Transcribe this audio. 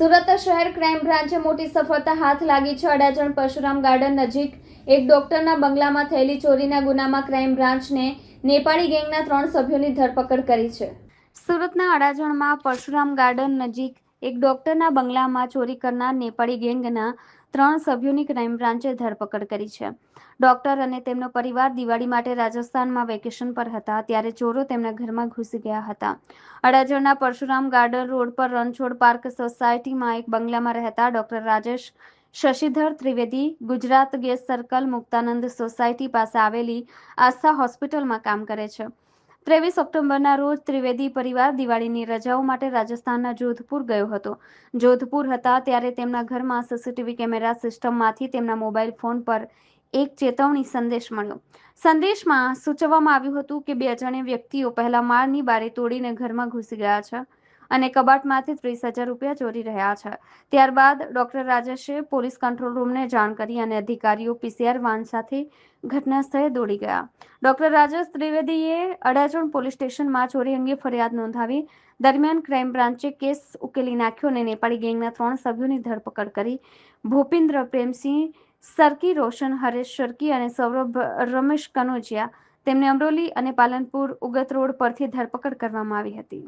સુરત શહેર ક્રાઇમ બ્રાન્ચે મોટી સફળતા હાથ લાગી છે. અડાજણ પરશુરામ ગાર્ડન નજીક એક ડોક્ટરના બંગલામાં થયેલી ચોરીના ગુનામાં ક્રાઇમ બ્રાન્ચને નેપાળી ગેંગના ત્રણ સભ્યોની ધરપકડ કરી છે. સુરતના અડાજણમાં પરશુરામ ગાર્ડન નજીક એક ડોક્ટરના બંગલામાં ચોરી કરનાર નેપાળી ગેંગના ત્રણ સભ્યોની ક્રાઇમ બ્રાન્ચે ધરપકડ કરી છે. ડોક્ટર અને તેમનો પરિવાર દિવાળી માટે રાજસ્થાનમાં વેકેશન પર હતા, ત્યારે ચોરો તેમના ઘરમાં ઘૂસી ગયા હતા. અડાજણના પરશુરામ ગાર્ડન રોડ પર રણછોડ પાર્ક સોસાયટીમાં એક બંગલામાં રહેતા doctor Rajesh Shashidhar Trivedi Gujarat gas circle Muktanand society પાસે આવેલી આસ્થા હોસ્પિટલમાં કામ કરે છે. ત્રેવીસ ઓક્ટોબરના રોજ ત્રિવેદી પરિવાર દિવાળીની રજાઓ માટે રાજસ્થાનના જોધપુર ગયો હતો. જોધપુર હતા ત્યારે તેમના ઘરમાં સીસીટીવી કેમેરા સિસ્ટમમાંથી તેમના મોબાઈલ ફોન પર એક ચેતવણી સંદેશ મળ્યો. સંદેશમાં સૂચવવામાં આવ્યું હતું કે બે અજાણ્યા વ્યક્તિઓ પહેલા માળની બારી તોડીને ઘરમાં ઘૂસી ગયા છે. અને કબાટમાંથી ત્રીસ હજાર રૂપિયા ચોરી રહ્યા છે. ત્યારબાદ ડોક્ટર રાજેશે પોલીસ કંટ્રોલ રૂમને જાણ કરી અને અધિકારીઓ પીસીઆર વાન સાથે ઘટના સ્થળે દોડી ગયા. ડોક્ટર રાજેશ ત્રિવેદીએ અડાજણ પોલીસ સ્ટેશનમાં ચોરી અંગે ફરિયાદ નોંધાવી દરમિયાન ક્રાઇમ બ્રાન્ચે કેસ ઉકેલી નાખ્યો અને નેપાળી ગેંગના ત્રણ સભ્યોની ધરપકડ કરી. ભૂપિન્દ્ર પ્રેમસિંહ, સરકી રોશન, હરેશ શર્કી અને સૌરભ રમેશ કનોજિયા તેમને અમરોલી અને પાલનપુર ઉગત રોડ પરથી ધરપકડ કરવામાં આવી હતી.